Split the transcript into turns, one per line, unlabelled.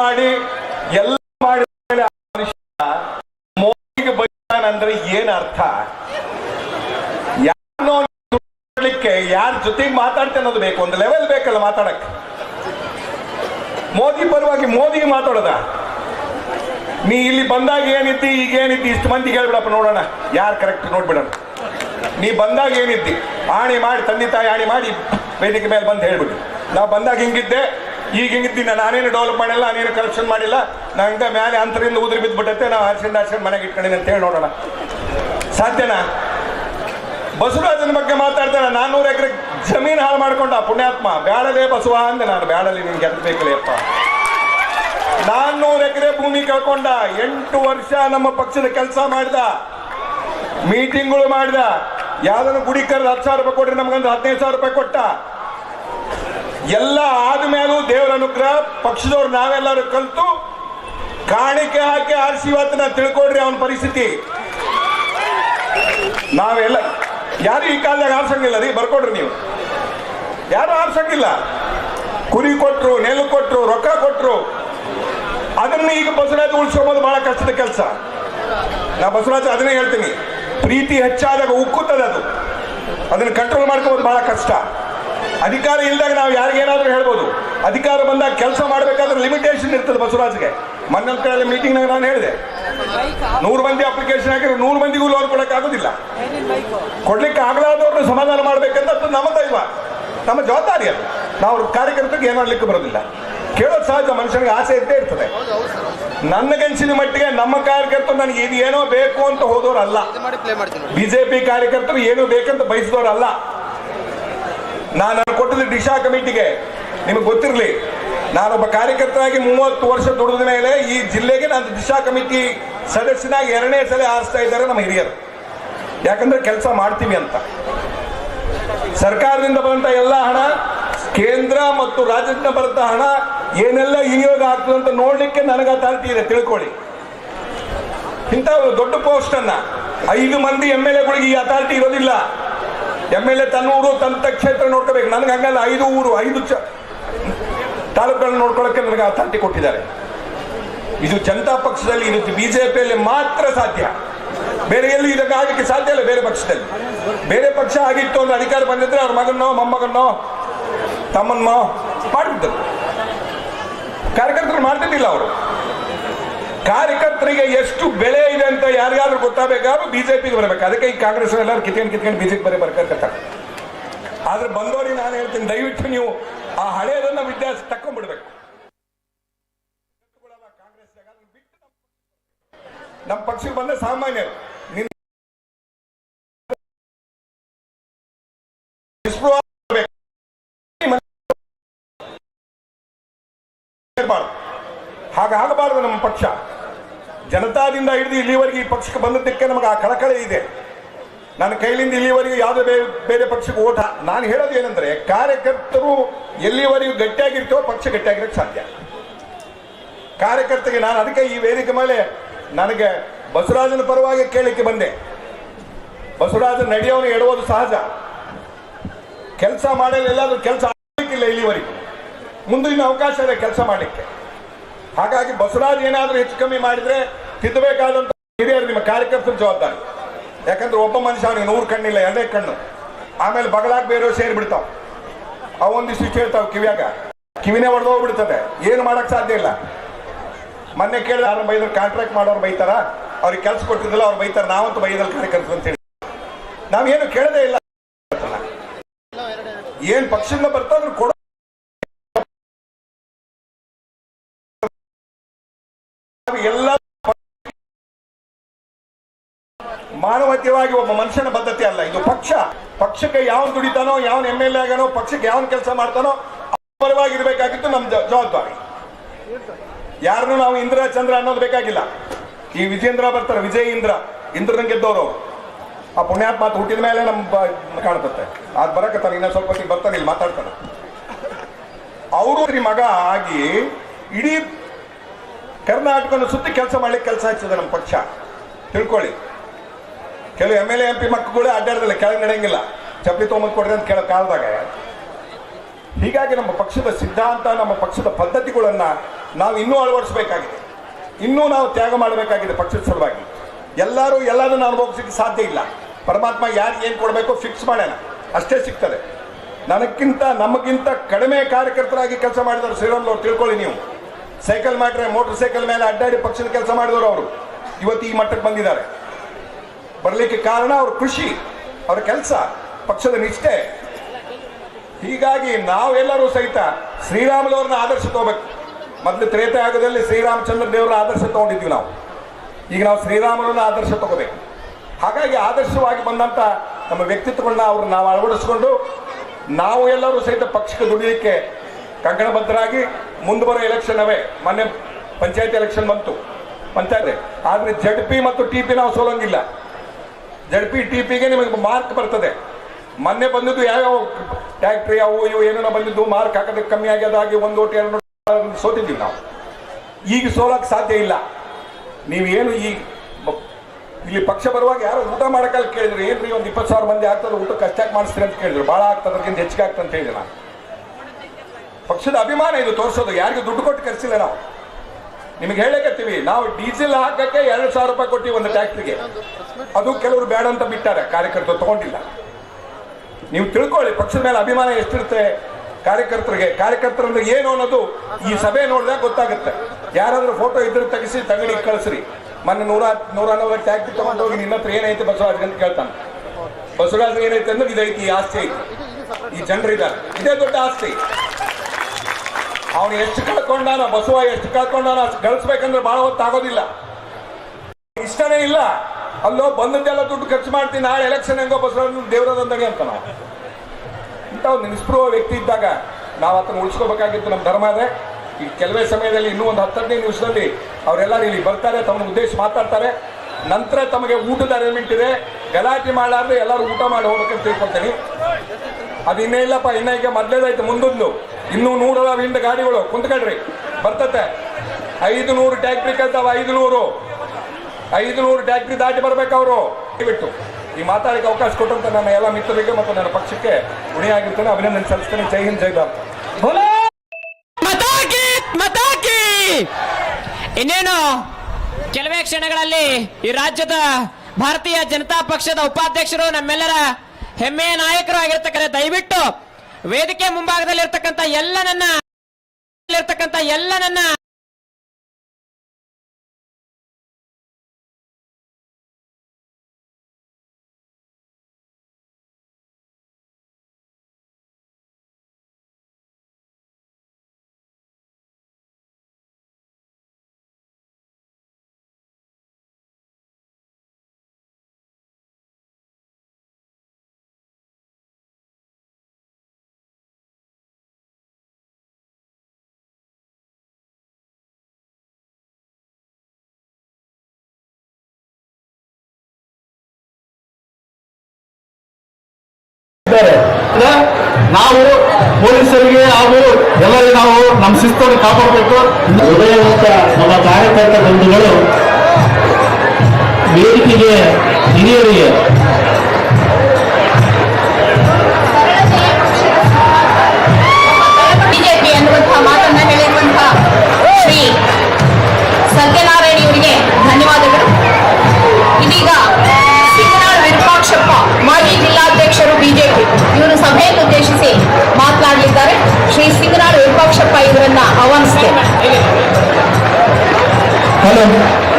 ಮಾಡಿ, ಎಲ್ಲ ಮಾಡಿದ ಮೋದಿಗೆ ಬೈತಾನಂದ್ರೆ ಏನ್ ಅರ್ಥ? ಯಾರನ್ನೋ ಮಾಡ್ಲಿಕ್ಕೆ ಯಾರ ಜೊತೆಗೆ ಮಾತಾಡ್ತೇನೆ ಅನ್ನೋದು ಬೇಕು, ಒಂದು ಲೆವೆಲ್ ಬೇಕಲ್ಲ ಮಾತಾಡಕ್ಕೆ. ಮೋದಿ ಪರವಾಗಿ ಮೋದಿಗೆ ಮಾತಾಡೋದ? ನೀ ಇಲ್ಲಿ ಬಂದಾಗ ಏನಿದ್ದಿ, ಈಗ ಏನಿದ್ದಿ? ಇಷ್ಟು ಮಂದಿ ಹೇಳ್ಬಿಡಪ್ಪ ನೋಡೋಣ, ಯಾರು ಕರೆಕ್ಟ್ ನೋಡ್ಬಿಡೋಣ. ನೀ ಬಂದಾಗ ಏನಿದ್ದಿ? ಆಣಿ ಮಾಡಿ, ತಂದೆ ತಾಯಿ ಆಣಿ ಮಾಡಿ, ವೇದಿಕೆ ಮೇಲೆ ಬಂದು ಹೇಳ್ಬಿಟ್ಟು ನಾ ಬಂದಾಗ ಹಿಂಗಿದ್ದೆ ಈಗ ಹಿಂಗಿದ್ದೀನಿ? ನಾನೇನು ಡೆವಲಪ್ ಮಾಡಿಲ್ಲ ನಾನೇನು ಕರಪ್ಷನ್ ಮಾಡಿಲ್ಲ. ನಂಗೆ ಮೇಲೆ ಅಂತರಿಂದ ಉದುರಿ ಬಿದ್ದುಬಿಟ್ಟೈತೆ ನಾವು ಆರ್ಸಿಂದ ಆರ್ಸಿಂದ ಮನೆಗೆ ಇಟ್ಕೊಂಡಿನಿ ಅಂತ ಹೇಳಿ ನೋಡೋಣ. ಸಾಧ್ಯನಾ? ಬಸವರಾಜನ ಬಗ್ಗೆ ಮಾತಾಡ್ತಾನೆ ನಾನ್ನೂರು ಎಕರೆ ಜಮೀನು ಹಾಳು ಮಾಡ್ಕೊಂಡ, ಪುಣ್ಯಾತ್ಮ. ಬ್ಯಾಡಲೇ ಬಸವ ಅಂದೆ ನಾನು, ಬ್ಯಾಡಲಿ ನಿನ್ಗೆ ಎತ್ತಬೇಕಲ್ಲಪ್ಪ ನಾನ್ನೂರು ಎಕರೆ ಭೂಮಿ ಕಳ್ಕೊಂಡ, ಎಂಟು ವರ್ಷ ನಮ್ಮ ಪಕ್ಷದ ಕೆಲಸ ಮಾಡಿದ. ಮೀಟಿಂಗ್ಗಳು ಮಾಡಿದ. ಯಾವ್ದನ್ನು ಗುಡಿ ಕರೆದು ಹತ್ತು ಸಾವಿರ ರೂಪಾಯಿ ಕೊಟ್ರೆ ನಮ್ಗೊಂದು ಹದಿನೈದು ಸಾವಿರ ರೂಪಾಯಿ ಕೊಟ್ಟ. ಎಲ್ಲ ಆದ್ಮೇಲೂ ದೇವರ ಅನುಗ್ರಹ, ಪಕ್ಷದವ್ರು ನಾವೆಲ್ಲರೂ ಕಲ್ತು ಕಾಣಿಕೆ ಹಾಕಿ ಇವತ್ತಿನ ತಿಳ್ಕೊಡ್ರಿ ಅವನ ಪರಿಸ್ಥಿತಿ. ನಾವೆಲ್ಲ, ಯಾರು ಈ ಕಾಲದಾಗ ಆರ್ಸಂಗಿಲ್ಲ ರೀ? ಬರ್ಕೊಡ್ರಿ ನೀವು. ಯಾರು ಆರ್ಸಂಗಿಲ್ಲ? ಕುರಿ ಕೊಟ್ರು, ನೆಲ ಕೊಟ್ರು, ರೊಕ್ಕ ಕೊಟ್ರು. ಅದನ್ನ ಈಗ ಬಸವರಾಜ್ ಉಳಿಸ್ಕೊಂಬೋದು ಬಹಳ ಕಷ್ಟದ ಕೆಲಸ. ನಾ ಬಸವರಾಜ್ ಅದನ್ನೇ ಹೇಳ್ತೀನಿ. ಪ್ರೀತಿ ಹೆಚ್ಚಾದಾಗ ಉಕ್ಕುತ್ತದೆ ಅದು. ಅದನ್ನ ಕಂಟ್ರೋಲ್ ಮಾಡ್ಕೋಬೋದು ಬಹಳ ಕಷ್ಟ. ಅಧಿಕಾರ ಇಲ್ದಾಗ ನಾವು ಯಾರಿಗೇನಾದ್ರೂ ಹೇಳ್ಬೋದು. ಅಧಿಕಾರ ಬಂದಾಗ ಕೆಲಸ ಮಾಡಬೇಕಾದ್ರೆ ಲಿಮಿಟೇಷನ್ ಇರ್ತದೆ ಬಸವರಾಜ್ಗೆ. ಮೊನ್ನೆ ಕಡೆ ಮೀಟಿಂಗ್ನಾಗ ನಾನು ಹೇಳಿದೆ. ನೂರು ಮಂದಿ ಅಪ್ಲಿಕೇಶನ್ ಹಾಕಿದ್ರೆ ನೂರು ಮಂದಿಗೂ ಲೋನ್ ಕೊಡಕ್ ಆಗೋದಿಲ್ಲ ಕೊಡ್ಲಿಕ್ಕೆ ಆಗಲಾದವ್ರನ್ನ ಸಮಾಧಾನ ಮಾಡ್ಬೇಕಂತ ಅದು ನಮ್ಮ ದೈವ. ನಮ್ಮ ಜವಾಬ್ದಾರಿ ಅದು. ನಾವು ಕಾರ್ಯಕರ್ತರಿಗೆ ಏನು ಮಾಡ್ಲಿಕ್ಕೆ ಬರೋದಿಲ್ಲ. ಕೇಳೋದು ಸಹಜ ಮನುಷ್ಯನಿಗೆ ಆಸೆ ಇದ್ದೇ ಇರ್ತದೆ. ನನಗನ್ಸಿದ ಮಟ್ಟಿಗೆ ನಮ್ಮ ಕಾರ್ಯಕರ್ತರು ನನಗೆ ಇದು ಏನೋ ಬೇಕು ಅಂತ ಹೋದವರಲ್ಲ. ಬಿಜೆಪಿ ಕಾರ್ಯಕರ್ತರು ಏನೋ ಬೇಕಂತ ಬಯಸಿದವರಲ್ಲ. ನಾನು ದಿಶಾ ಕಮಿಟಿಗೆ, ನಿಮಗೆ ಗೊತ್ತಿರಲಿ, ನಾನೊಬ್ಬ ಕಾರ್ಯಕರ್ತರಾಗಿ ಮೂವತ್ತು ವರ್ಷ ದುಡಿದ ಮೇಲೆ ಈ ಜಿಲ್ಲೆಗೆ ನಾನು ದಿಶಾ ಕಮಿಟಿ ಸದಸ್ಯನಾಗಿ ಎರಡನೇ ಸಲ ಆರಿಸ್ತಾ ಇದ್ದಾರೆ ನಮ್ಮ ಹಿರಿಯರು. ಯಾಕಂದ್ರೆ ಕೆಲಸ ಮಾಡ್ತೀವಿ ಅಂತ. ಸರ್ಕಾರದಿಂದ ಬಂದಂತ ಎಲ್ಲ ಹಣ, ಕೇಂದ್ರ ಮತ್ತು ರಾಜ್ಯದಿಂದ ಬರಂತ ಹಣ ಏನೆಲ್ಲ ವಿನಿಯೋಗ ಆಗ್ತದೆ ಅಂತ ನೋಡ್ಲಿಕ್ಕೆ ನನಗ ಅಥಾರಿಟಿ ಇದೆ, ತಿಳ್ಕೊಳ್ಳಿ. ಇಂಥ ದೊಡ್ಡ ಪೋಸ್ಟ್ ಅನ್ನ ಐದು ಮಂದಿ ಎಂ ಎಲ್ ಎಗಳಿಗೆ ಈ ಅಥಾರಿಟಿ ಇರೋದಿಲ್ಲ. ಎಂ ಎಲ್ ಎ ತನ್ನ ಊರು, ತನ್ನ ಕ್ಷೇತ್ರ ನೋಡ್ಕೋಬೇಕು. ನನಗೆ ಹಂಗಲ್ಲ, ಐದು ಊರು, ಐದು ಚ ತಾಲೂಕುಗಳನ್ನ ನೋಡ್ಕೊಳ್ಳೋಕೆ ನನಗೆ ಅಥಾರಿಟಿ ಕೊಟ್ಟಿದ್ದಾರೆ. ಇದು ಜನತಾ ಪಕ್ಷದಲ್ಲಿ, ಇದು ಬಿಜೆಪಿಯಲ್ಲಿ ಮಾತ್ರ ಸಾಧ್ಯ. ಬೇರೆ ಎಲ್ಲಿ ಇದಕ್ಕೆ ಆಗಲಿಕ್ಕೆ ಸಾಧ್ಯ ಇಲ್ಲ, ಬೇರೆ ಪಕ್ಷದಲ್ಲಿ. ಬೇರೆ ಪಕ್ಷ ಆಗಿತ್ತು ಅಂದ್ರೆ ಅಧಿಕಾರ ಬಂದಿದ್ರೆ ಅವ್ರ ಮಗನೋ ಮೊಮ್ಮಗನೋ ತಮ್ಮನ್ನೋ ಮಾಡಿಬಿಟ್ಟರು ಕಾರ್ಯಕರ್ತರು ಮಾಡ್ತಿದ್ದಿಲ್ಲ ಅವರು. ಕಾರ್ಯಕರ್ತರಿಗೆ ಎಷ್ಟು ಬೆಲೆ ಇದೆ ಅಂತ ಯಾರಿಗಾದ್ರೂ ಗೊತ್ತಾಗಬೇಕಾದ್ರೂ ಬಿಜೆಪಿಗೆ ಬರಬೇಕು. ಅದಕ್ಕೆ ಈ ಕಾಂಗ್ರೆಸ್ ಎಲ್ಲರೂ ಕಿತ್ಕೊಂಡು ಕಿತ್ಕೊಂಡು ಬಿಜೆಪಿ ಬರೀ ಬರ್ಕರ್ತಾರೆ ಆದ್ರೆ ಬಂದವರಿಗೆ ನಾನು ಹೇಳ್ತೀನಿ, ದಯವಿಟ್ಟು ನೀವು ಆ ಹಳೆಯದನ್ನ ವಿದ್ಯಾಸ ತಕ್ಕೊಂಡ್ಬಿಡ್ಬೇಕು ನಮ್ಮ ಪಕ್ಷಕ್ಕೆ ಬಂದ ಸಾಮಾನ್ಯ. ಹಾಗಾಗಬಾರದು ನಮ್ಮ ಪಕ್ಷ. ಜನತಾದಿಂದ ಹಿಡಿದು ಇಲ್ಲಿವರೆಗೆ ಈ ಪಕ್ಷಕ್ಕೆ ಬಂದದ್ದಕ್ಕೆ ನಮಗೆ ಆ ಕಳಕಳಿ ಇದೆ. ನನ್ನ ಕೈಲಿಂದ ಇಲ್ಲಿವರೆಗೂ ಯಾವುದೇ ಬೇರೆ ಬೇರೆ ಪಕ್ಷಕ್ಕೆ ಓಟ. ನಾನು ಹೇಳೋದು ಏನಂದ್ರೆ, ಕಾರ್ಯಕರ್ತರು ಎಲ್ಲಿವರೆಗೂ ಗಟ್ಟಿಯಾಗಿರ್ತೋ ಪಕ್ಷ ಗಟ್ಟಿಯಾಗಿರಕ್ಕೆ ಸಾಧ್ಯ. ಕಾರ್ಯಕರ್ತರಿಗೆ ನಾನು ಅದಕ್ಕೆ ಈ ವೇದಿಕೆ ಮೇಲೆ ನನಗೆ ಬಸವರಾಜನ ಪರವಾಗಿ ಕೇಳಲಿಕ್ಕೆ ಬಂದೆ. ಬಸವರಾಜ ನಡೆಯೋನು ಎಡುವುದು ಸಹಜ. ಕೆಲಸ ಎಲ್ಲಾದ್ರೂ ಕೆಲಸ ಆಗಲಿಕ್ಕಿಲ್ಲ ಇಲ್ಲಿವರೆಗೂ. ಮುಂದಿನ ಅವಕಾಶ ಇದೆ ಕೆಲಸ ಮಾಡಲಿಕ್ಕೆ. ಹಾಗಾಗಿ ಬಸವರಾಜ್ ಏನಾದರೂ ಹೆಚ್ಚು ಕಮ್ಮಿ ಮಾಡಿದ್ರೆ ತಿದ್ದಬೇಕಾದಂತ ಹಿರಿಯರು ನಿಮ್ಮ ಕಾರ್ಯಕರ್ತರ ಜವಾಬ್ದಾರಿ. ಯಾಕಂದ್ರೆ ಒಬ್ಬ ಮನುಷ್ಯ ಅವನಿಗೆ ನೂರು ಕಣ್ಣಿಲ್ಲ, ಎರಡೇ ಕಣ್ಣು. ಆಮೇಲೆ ಬಗಲಾಗ ಬೇರೆ ಸೇರಿ ಬಿಡ್ತಾವ. ಅವೊಂದಿಷ್ಟು ಹೇಳ್ತಾವ ಕಿವಿಯಾಗ. ಕಿವಿನೇ ಹೊಡೆದೋಗ್ಬಿಡ್ತದೆ ಏನು ಮಾಡಕ್ ಸಾಧ್ಯ ಇಲ್ಲ. ಮೊನ್ನೆ ಕೇಳಿದ ಯಾರು ಬೈದ್ರು ಕಾಂಟ್ರಾಕ್ಟ್ ಮಾಡೋರು ಬೈತಾರ? ಅವ್ರಿಗೆ ಕೆಲಸ ಕೊಟ್ಟಿದ್ದಿಲ್ಲ, ಅವ್ರು ಬೈತಾರ. ನಾವಂತೂ ಬೈದಲ್ಲಿ ಕಾರ್ಯಕರ್ತರು ಅಂತ ಹೇಳಿ ನಾವೇನು ಕೇಳದೇ ಇಲ್ಲ. ಏನ್ ಪಕ್ಷದಿಂದ ಬರ್ತಾ ಕೊಡೋ ಮಾನವೀಯವಾಗಿ ಒಬ್ಬ ಮನುಷ್ಯನ ಬದ್ಧತೆ ಅಲ್ಲ. ಇದು ಪಕ್ಷ. ಪಕ್ಷಕ್ಕೆ ಯಾವನ್ ದುಡಿತಾನೋ, ಯಾವನ್ ಎಂ ಎಲ್ ಎ ಆಗನೋ ಪಕ್ಷಕ್ಕೆ ಯಾವನ್ ಕೆಲಸ ಮಾಡ್ತಾನೋ ಪರವಾಗಿರ್ಬೇಕಾಗಿತ್ತು ನಮ್ಮ ಜವಾಬ್ದಾರಿ. ಯಾರನ್ನು ನಾವು ಇಂದ್ರ, ಚಂದ್ರ ಅನ್ನೋದು ಬೇಕಾಗಿಲ್ಲ. ಈ ವಿಜೇಂದ್ರ ಬರ್ತಾರೆ, ವಿಜಯ ಇಂದ್ರ. ಇಂದ್ರನ ಗೆದ್ದವರು ಆ ಪುಣ್ಯಾತ್ಮ ಮಾತು ಹುಟ್ಟಿದ ಮೇಲೆ ನಮ್ಮ ಕಾಣ್ತತ್ತೆ. ಅದು ಬರಕತ್ತಾನೆ ಇನ್ನೊಂದು ಸ್ವಲ್ಪ ಹೊತ್ತಿಗೆ ಬರ್ತಾನೆ, ಇಲ್ಲಿ ಮಾತಾಡ್ತಾನೆ. ಅವರು ಮಗ ಆಗಿ ಇಡೀ ಕರ್ನಾಟಕವನ್ನು ಸುತ್ತಿ ಕೆಲಸ ಮಾಡ್ಲಿಕ್ಕೆ ಕೆಲಸ ಹಚ್ಚಿದೆ ನಮ್ಮ ಪಕ್ಷ. ತಿಳ್ಕೊಳ್ಳಿ. ಕೆಲವು ಎಂ ಎಲ್ ಎಂ ಪಿ ಮಕ್ಕಳು ಅಡ್ಡಾಡದಿಲ್ಲ, ಕೆಳಗೆ ನಡೆಯಂಗಿಲ್ಲ. ಚಪ್ಪಲಿ ತೊಗೊಂಬಂದು ಕೊಡ್ರಿ ಅಂತ ಕೇಳೋ ಕಾಲದಾಗ. ಹೀಗಾಗಿ ನಮ್ಮ ಪಕ್ಷದ ಸಿದ್ಧಾಂತ, ನಮ್ಮ ಪಕ್ಷದ ಪದ್ಧತಿಗಳನ್ನ ನಾವು ಇನ್ನೂ ಅಳವಡಿಸಬೇಕಾಗಿದೆ. ಇನ್ನೂ ನಾವು ತ್ಯಾಗ ಮಾಡಬೇಕಾಗಿದೆ ಪಕ್ಷದ ಸಲುವಾಗಿ. ಎಲ್ಲರೂ ಎಲ್ಲದನ್ನು ಅನುಭವಿಸಲಿಕ್ಕೆ ಸಾಧ್ಯ ಇಲ್ಲ. ಪರಮಾತ್ಮ ಯಾರಿಗೆ ಏನು ಕೊಡಬೇಕು ಫಿಕ್ಸ್ ಮಾಡೋಣ ಅಷ್ಟೇ ಸಿಗ್ತದೆ. ನನಗಿಂತ, ನಮಗಿಂತ ಕಡಿಮೆ ಕಾರ್ಯಕರ್ತರಾಗಿ ಕೆಲಸ ಮಾಡಿದವರು ಶ್ರೀರಾಮ್ಲು ಅವ್ರು, ತಿಳ್ಕೊಳ್ಳಿ ನೀವು. ಸೈಕಲ್ ಮಾಡ್ರೆ ಮೋಟರ್ ಸೈಕಲ್ ಮೇಲೆ ಅಡ್ಡಾಡಿ ಪಕ್ಷದ ಕೆಲಸ ಮಾಡಿದವರು ಅವರು. ಇವತ್ತು ಈ ಮಟ್ಟಕ್ಕೆ ಬಂದಿದ್ದಾರೆ. ಬರಲಿಕ್ಕೆ ಕಾರಣ ಅವ್ರ ಕೃಷಿ, ಅವ್ರ ಕೆಲಸ, ಪಕ್ಷದ ನಿಷ್ಠೆ. ಹೀಗಾಗಿ ನಾವೆಲ್ಲರೂ ಸಹಿತ ಶ್ರೀರಾಮುಲವ್ರನ್ನ ಆದರ್ಶ ತಗೋಬೇಕು. ಮೊದಲು ತ್ರೇತಾಯುಗದಲ್ಲಿ ಶ್ರೀರಾಮಚಂದ್ರ ದೇವರ ಆದರ್ಶ ತಗೊಂಡಿದ್ವಿ ನಾವು. ಈಗ ನಾವು ಶ್ರೀರಾಮನನ್ನ ಆದರ್ಶ ತಗೋಬೇಕು. ಹಾಗಾಗಿ ಆದರ್ಶವಾಗಿ ಬಂದಂತ ನಮ್ಮ ವ್ಯಕ್ತಿತ್ವಗಳನ್ನ ಅವ್ರನ್ನ ನಾವು ಅಳವಡಿಸ್ಕೊಂಡು ನಾವು ಎಲ್ಲರೂ ಸಹಿತ ಪಕ್ಷಕ್ಕೆ ದುಡಿಯಲಿಕ್ಕೆ ಕಂಕಣಬದ್ಧರಾಗಿ ಮುಂದೆ ಎಲೆಕ್ಷನ್ ಅವೇ. ಮೊನ್ನೆ ಪಂಚಾಯತ್ ಎಲೆಕ್ಷನ್ ಬಂತು. ಪಂಚಾಯತ್ ಆದರೆ ಜಡ್ ಪಿ ಮತ್ತು ಟಿ ಪಿ ನಾವು ಸೋಲಂಗಿಲ್ಲ. ಜಡ್ ಪಿ ಟಿ ಪಿಗೆ ನಿಮಗೆ ಮಾರ್ಕ್ ಬರ್ತದೆ. ಮೊನ್ನೆ ಬಂದಿದ್ದು ಯಾವ್ಯಾವ ಟ್ಯಾಕ್ಟ್ರಿ ಅವು ಇವು, ಏನೇನೋ ಬಂದಿದ್ದು ಮಾರ್ಕ್ ಹಾಕೋದಕ್ಕೆ ಕಮ್ಮಿ ಆಗ್ಯದಾಗಿ ಒಂದು ಓಟ್, ಎರಡು ಸೋತಿದ್ದೀವಿ ನಾವು. ಈಗ ಸೋಲಕ್ಕೆ ಸಾಧ್ಯ ಇಲ್ಲ. ನೀವೇನು ಈ ಇಲ್ಲಿ ಪಕ್ಷ ಬರುವಾಗ ಯಾರು ಊಟ ಮಾಡೋಕ್ಕಲ್ಲಿ ಕೇಳಿದ್ರು, ಏನ್ರಿ ಒಂದು ಇಪ್ಪತ್ತು ಸಾವಿರ ಮಂದಿ ಆಗ್ತದೆ ಊಟ ಕಷ್ಟಾಗಿ ಮಾಡಿಸ್ತೀರಿ ಅಂತ ಕೇಳಿದ್ರು. ಭಾಳ ಆಗ್ತದೆ, ಅದಕ್ಕಿಂತ ಹೆಚ್ಚಿಗೆ ಆಗ್ತದೆ ಅಂತ ಹೇಳಿದೆ ನಾನು. ಪಕ್ಷದ ಅಭಿಮಾನ ಇದು ತೋರಿಸೋದು, ಯಾರಿಗೂ ದುಡ್ಡು ಕೊಟ್ಟು ಕರೆಸಿಲ್ಲ ನಾವು. ನಿಮಗೆ ಹೇಳಕತ್ತೀವಿ ನಾವು ಡೀಸೆಲ್ ಹಾಕಕ್ಕೆ ಎರಡು ಸಾವಿರ ರೂಪಾಯಿ ಕೊಟ್ಟಿವಿ ಒಂದು ಟ್ಯಾಕ್ಟ್ರಿಗೆ. ಅದು ಕೆಲವರು ಬೇಡ ಅಂತ ಬಿಟ್ಟಾರೆ. ಕಾರ್ಯಕರ್ತರು ತಗೊಂಡಿಲ್ಲ. ನೀವು ತಿಳ್ಕೊಳ್ಳಿ, ಪಕ್ಷದ ಮೇಲೆ ಅಭಿಮಾನ ಎಷ್ಟಿರುತ್ತೆ ಕಾರ್ಯಕರ್ತರಿಗೆ. ಕಾರ್ಯಕರ್ತರಂದ್ರೆ ಏನು ಅನ್ನೋದು ಈ ಸಭೆ ನೋಡಿದಾಗ ಗೊತ್ತಾಗುತ್ತೆ. ಯಾರಾದ್ರೂ ಫೋಟೋ ಇದ್ರೆ ತೆಗೆಸಿ, ತಗಡಿ ಕಳಿಸ್ರಿ. ಮೊನ್ನೆ ನೂರ ನೂರ ನಲವತ್ತು ಟ್ಯಾಕ್ಟ್ರಿ ತಗೊಂಡು ಹೋಗಿ ನಿನ್ನ ಹತ್ರ ಏನೈತೆ ಬಸವರಾಜ್ ಅಂತ ಕೇಳ್ತಾನೆ. ಬಸವರಾಜ್ ಏನೈತೆ ಅಂದ್ರೆ ಇದೈತಿ ಆಸ್ತಿ ಐತಿ. ಈ ಜನರಿದ್ದಾರೆ. ಇದೇ ದೊಡ್ಡ ಆಸ್ತಿ. ಅವನು ಎಷ್ಟು ಕಳ್ಕೊಂಡಾನ, ಬಸವ ಎಷ್ಟು ಕಳ್ಕೊಂಡಾನ, ಗಳಿಸ್ಬೇಕಂದ್ರೆ ಬಹಳ ಹೊತ್ತು ಆಗೋದಿಲ್ಲ ಇಷ್ಟನೇ ಇಲ್ಲ. ಅಲ್ಲೋ, ಬಂದದ್ದೆಲ್ಲ ದುಡ್ಡು ಖರ್ಚು ಮಾಡ್ತೀನಿ, ನಾಳೆ ಎಲೆಕ್ಷನ್ ಹೆಂಗೋ ಬಸವರಾಜ್ ದೇವರದಂದಣಿ ಅಂತ ನಾವು. ಇಂಥ ಒಂದು ನಿಸ್ಪೃಹ ವ್ಯಕ್ತಿ ಇದ್ದಾಗ ನಾವು ಅದನ್ನು ಉಳಿಸ್ಕೋಬೇಕಾಗಿತ್ತು ನಮ್ಮ ಧರ್ಮ ಅದೇ. ಈ ಕೆಲವೇ ಸಮಯದಲ್ಲಿ ಇನ್ನೂ ಒಂದು ಹತ್ತು, ಹದಿನೈದು ನಿಮಿಷದಲ್ಲಿ ಅವರೆಲ್ಲರೂ ಇಲ್ಲಿ ಬರ್ತಾರೆ ತಮ್ಮ ಉದ್ದೇಶ ಮಾತಾಡ್ತಾರೆ. ನಂತರ ತಮಗೆ ಊಟದ ಅರೇಂಜ್ಮೆಂಟ್ ಇದೆ. ಗಲಾಟೆ ಮಾಡಾದ್ರೆ ಎಲ್ಲರೂ ಊಟ ಮಾಡಿ ಹೋಗ್ಬೇಕಂತ ತಿಳ್ಕೊಳ್ತೀನಿ. ಅದು ಇನ್ನೇ ಇಲ್ಲಪ್ಪ, ಇನ್ನ ಈಗ ಮೊದಲೇದಾಯ್ತು, ಮುಂದೊಂದು. ಇನ್ನೂ ನೂರ ಹಿಂದೆ ಗಾಡಿಗಳು ಕುಂತ್ಕೊಳ್ರಿ ಬರ್ತತೆ ಐದು ನೂರು ಟ್ಯಾಕ್ಟ್ರಿ ಕಲ್ತಾವ ಐದು ನೂರು ಐದು ನೂರು ಟ್ಯಾಕ್ಟ್ರಿ ದಾಟಿ ಬರ್ಬೇಕು ಅವರು. ಬಿಟ್ಟು ಈ ಮಾತಾಡಕ್ಕೆ ಅವಕಾಶ ಕೊಟ್ಟಂತ ನನ್ನ ಎಲ್ಲ ಮಿತ್ರರಿಗೆ ಮತ್ತು ನನ್ನ ಪಕ್ಷಕ್ಕೆ ಉಣಿಯಾಗಿರ್ತೇನೆ, ಅಭಿನಂದನೆ ಸಲ್ಲಿಸ್ತೇನೆ. ಜೈ ಹಿಂದ್, ಜೈ ಭಾರತ.
ಇನ್ನೇನು? ಕೆಲವೇ ಕ್ಷಣಗಳಲ್ಲಿ ಈ ರಾಜ್ಯದ ಭಾರತೀಯ ಜನತಾ ಪಕ್ಷದ ಉಪಾಧ್ಯಕ್ಷರು ನಮ್ಮೆಲ್ಲರ ಹೆಮ್ಮೆಯ ನಾಯಕರು ಆಗಿರ್ತಕ್ಕಂಥ ದಯವಿಟ್ಟು ವೇದಿಕೆ ಮುಂಭಾಗದಲ್ಲಿ ಇರ್ತಕ್ಕಂಥ ಎಲ್ಲ ನನ್ನ ಇರ್ತಕ್ಕಂಥ ಎಲ್ಲ ನನ್ನ.
ನಾವು ಪೊಲೀಸರಿಗೆ ಹಾಗೂ ಎಲ್ಲರಿಗೂ ನಾವು ನಮ್ಮ ಶಿಸ್ತನ್ನು ಕಾಪಾಡಬೇಕು. ಹೃದಯವಂತ ನಮ್ಮ ಕಾರ್ಯಕರ್ತ ಬಂಧುಗಳು ವೇದಿಕೆಗೆ ಹಿರಿಯರಿಗೆ Thank
you.